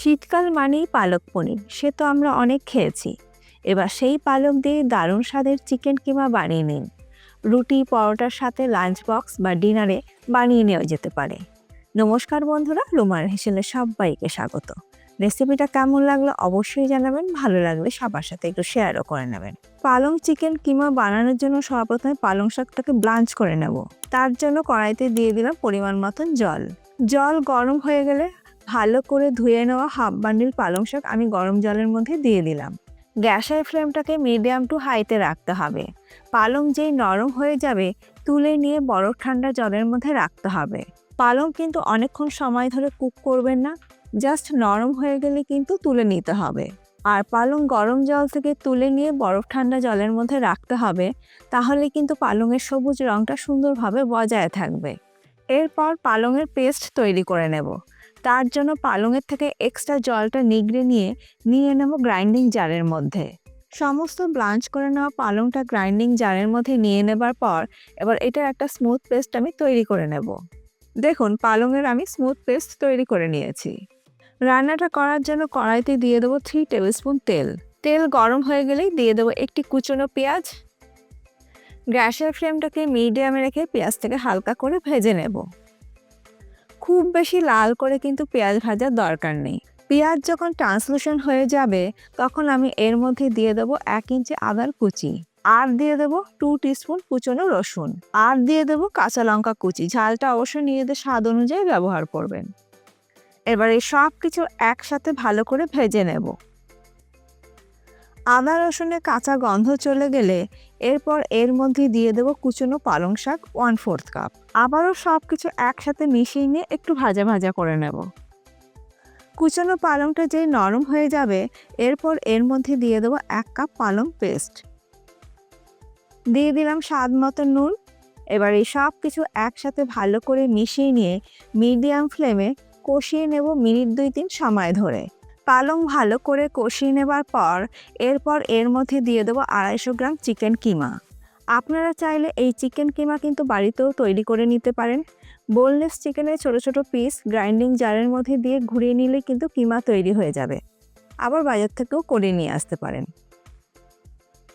শীতকাল মানেই পালক পনির, সে তো আমরা অনেক খেয়েছি। এবার সেই পালক দিয়ে দারুণ স্বাদের চিকেন কিমা বানিয়ে নিন। রুটি, পরোটার সাথে লাঞ্চ বক্স বা ডিনারে বানিয়ে নেওয়া যেতে পারে। নমস্কার বন্ধুরা রুমার হেসেলে সবাইকে স্বাগত। রেসিপিটা কেমন লাগল অবশ্যই জানাবেন, ভালো লাগলে সবার সাথে একটু শেয়ারও করে নেবেন। পালং চিকেন কিমা বানানোর জন্য সর্বপ্রথমে পালং শাকটাকে ব্লাঞ্চ করে নেব। তার জন্য কড়াইতে দিয়ে দিলাম পরিমাণ মতন জল। জল গরম হয়ে গেলে ভালো করে ধুয়ে নেওয়া হাফ বান্ডিল পালং শাক আমি গরম জলের মধ্যে দিয়ে দিলাম। গ্যাসের ফ্লেমটাকে মিডিয়াম টু হাইতে রাখতে হবে। পালং যেই নরম হয়ে যাবে, তুলে নিয়ে বরফ ঠান্ডা জলের মধ্যে রাখতে হবে। পালং কিন্তু অনেকক্ষণ সময় ধরে কুক করবেন না জাস্ট নরম হয়ে গেলে কিন্তু তুলে নিতে হবে। আর পালং গরম জল থেকে তুলে নিয়ে বরফ ঠান্ডা জলের মধ্যে রাখতে হবে, তাহলে কিন্তু পালংয়ের সবুজ রঙটা সুন্দরভাবে বজায় থাকবে। এরপর পালংয়ের পেস্ট তৈরি করে নেব। তার জন্য পালংয়ের থেকে এক্সট্রা জলটা নিগড়ে নিয়ে নিয়ে নেব গ্রাইন্ডিং জারের মধ্যে। সমস্ত ব্লাঞ্চ করে নেওয়া পালংটা গ্রাইন্ডিং জারের মধ্যে নিয়ে নেবার পর, এবার এটার একটা স্মুথ পেস্ট আমি তৈরি করে নেব। দেখুন, পালংয়ের আমি স্মুথ পেস্ট তৈরি করে নিয়েছি। রান্নাটা করার জন্য কড়াইতে দিয়ে দেবো থ্রি টেবিল স্পুন তেল। তেল গরম হয়ে গেলেই দিয়ে দেবো একটি কুচনো পেঁয়াজ। গ্যাসের ফ্লেমটাকে মিডিয়ামে রেখে পেঁয়াজটাকে হালকা করে ভেজে নেব। খুব বেশি লাল করে কিন্তু পেঁয়াজ ভাজার দরকার নেই। পেঁয়াজ যখন ট্রান্সলুশন হয়ে যাবে, তখন আমি এর মধ্যে দিয়ে দেবো এক ইঞ্চি আদার কুচি। আর দিয়ে দেবো টু টিস্পুন কুচনো রসুন। আর দিয়ে দেবো কাঁচা লঙ্কা কুচি। ঝালটা অবশ্যই নিজেদের স্বাদ অনুযায়ী ব্যবহার করবেন। এবার এই সব কিছু একসাথে ভালো করে ভেজে নেব। আদা, রসুনের কাঁচা গন্ধ চলে গেলে এরপর এর মধ্যে দিয়ে দেবো কুচনো পালং শাক ওয়ান ফোর্থ কাপ আবারও সব কিছু একসাথে মিশিয়ে নিয়ে একটু ভাজা ভাজা করে নেব। কুচনো পালংটা যেই নরম হয়ে যাবে, এরপর এর মধ্যে দিয়ে দেবো এক কাপ পালং পেস্ট দিয়ে দিলাম স্বাদ মতো নুন। এবার এই সব কিছু একসাথে ভালো করে মিশিয়ে নিয়ে মিডিয়াম ফ্লেমে কষিয়ে নেব মিনিট দুই তিন সময় ধরে। পালং ভালো করে কষিয়ে নেবার পর এরপর এর মধ্যে দিয়ে দেবো আড়াইশো গ্রাম চিকেন কিমা। আপনারা চাইলে এই চিকেন কিমা কিন্তু বাড়িতেও তৈরি করে নিতে পারেন। বোনলেস চিকেনের ছোট ছোট পিস গ্রাইন্ডিং জারের মধ্যে দিয়ে ঘুরিয়ে নিলে কিন্তু কিমা তৈরি হয়ে যাবে। আবার বাজার থেকেও করে নিয়ে আসতে পারেন।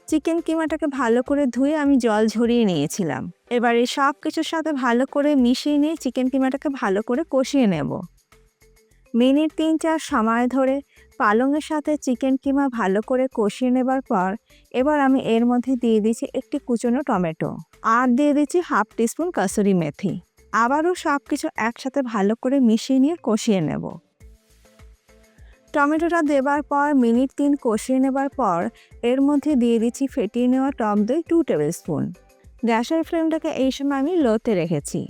চিকেন কিমাটাকে ভালো করে ধুয়ে আমি জল ঝরিয়ে নিয়েছিলাম। এবারে সব কিছুর সাথে ভালো করে মিশিয়ে নিয়ে চিকেন কিমাটাকে ভালো করে কষিয়ে নেব। মিনিট তিন চার সময় ধরে পালংয়ের সাথে চিকেন কিমা ভালো করে কষিয়ে নেবার পর এবার আমি এর মধ্যে দিয়ে দিচ্ছি একটি কুচনো টমেটো আর দিয়ে দিচ্ছি হাফ টিস্পুন কাসুরি মেথি। আবারও সব কিছু একসাথে ভালো করে মিশিয়ে নিয়ে কষিয়ে নেব। টমেটোটা দেবার পর, মিনিট তিন কষিয়ে নেবার পর এর মধ্যে দিয়ে দিচ্ছি ফেটিয়ে নেওয়া টক দই টু টেবিল স্পুন গ্যাসের ফ্লেমটাকে এই সময় আমি লোতে রেখেছি।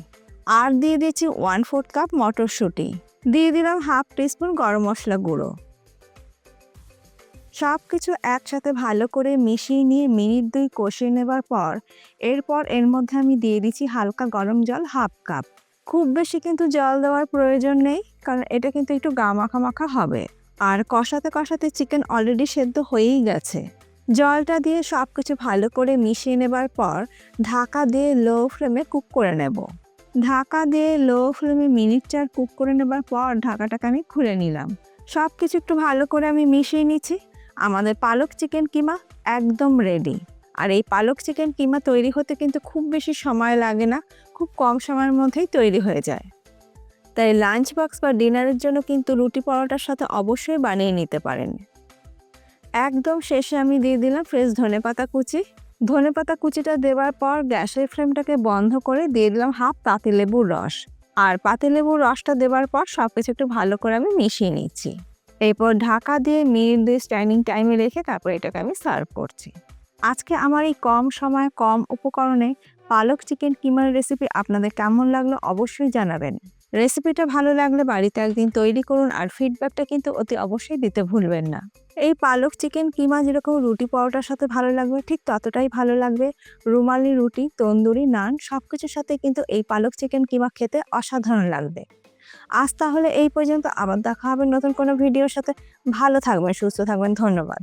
আর দিয়ে দিচ্ছি ওয়ান ফোর্থ কাপ মটরশুঁটি। দিয়ে দিলাম হাফ টিস্পুন গরম মশলা গুঁড়ো। সব কিছু একসাথে ভালো করে মিশিয়ে নিয়ে মিনিট দুই কষিয়ে নেবার পর, এরপর এর মধ্যে আমি দিয়ে দিচ্ছি হালকা গরম জল হাফ কাপ। খুব বেশি কিন্তু জল দেওয়ার প্রয়োজন নেই, কারণ এটা কিন্তু একটু গা মাখা মাখা হবে। আর কষাতে কষাতে চিকেন অলরেডি সেদ্ধ হয়েই গেছে। জলটা দিয়ে সব কিছু ভালো করে মিশিয়ে নেবার পর, ঢাকা দিয়ে লো ফ্লেমে কুক করে নেব। ঢাকা দিয়ে লো ফ্লেমে মিনিট চার কুক করে নেবার পর ঢাকাটাকে আমি খুলে নিলাম। সব কিছু একটু ভালো করে আমি মিশিয়ে নিচ্ছি। আমাদের পালক চিকেন কিমা একদম রেডি আর এই পালক চিকেন কিমা তৈরি হতে কিন্তু খুব বেশি সময় লাগে না, খুব কম সময়ের মধ্যেই তৈরি হয়ে যায়। তাই লাঞ্চ বক্স বা ডিনারের জন্য কিন্তু রুটি পরোটার সাথে অবশ্যই বানিয়ে নিতে পারেন। একদম শেষে আমি দিয়ে দিলাম ফ্রেশ ধনেপাতা কুচি। ধনেপাতা কুচিটা দেওয়ার পর গ্যাসের ফ্লেমটাকে বন্ধ করে দিয়ে দিলাম হাফ পাতিলেবুর রস। আর পাতিলেবুর রসটা দেওয়ার পর সব কিছু একটু ভালো করে আমি মিশিয়ে নিচ্ছি। এরপর ঢাকা দিয়ে মিনিট দিয়ে স্ট্যান্ডিং টাইমে রেখে তারপর এটাকে আমি সার্ভ করছি। আজকে আমার এই কম সময় কম উপকরণে পালক চিকেন কিমার রেসিপি আপনাদের কেমন লাগল অবশ্যই জানাবেন। রেসিপিটা ভালো লাগলে বাড়িতে একদিন তৈরি করুন আর ফিডব্যাকটা কিন্তু অতি অবশ্যই দিতে ভুলবেন না। এই পালক চিকেন কিমা যেরকম রুটি পরোটার সাথে ভালো লাগবে, ঠিক ততটাই ভালো লাগবে। রুমালি রুটি, তন্দুরি, নান সব কিছুর সাথে কিন্তু এই পালক চিকেন কিমা খেতে অসাধারণ লাগবে। আজ তাহলে এই পর্যন্ত, আবার দেখা হবে নতুন কোনো ভিডিওর সাথে। ভালো থাকবেন, সুস্থ থাকবেন, ধন্যবাদ।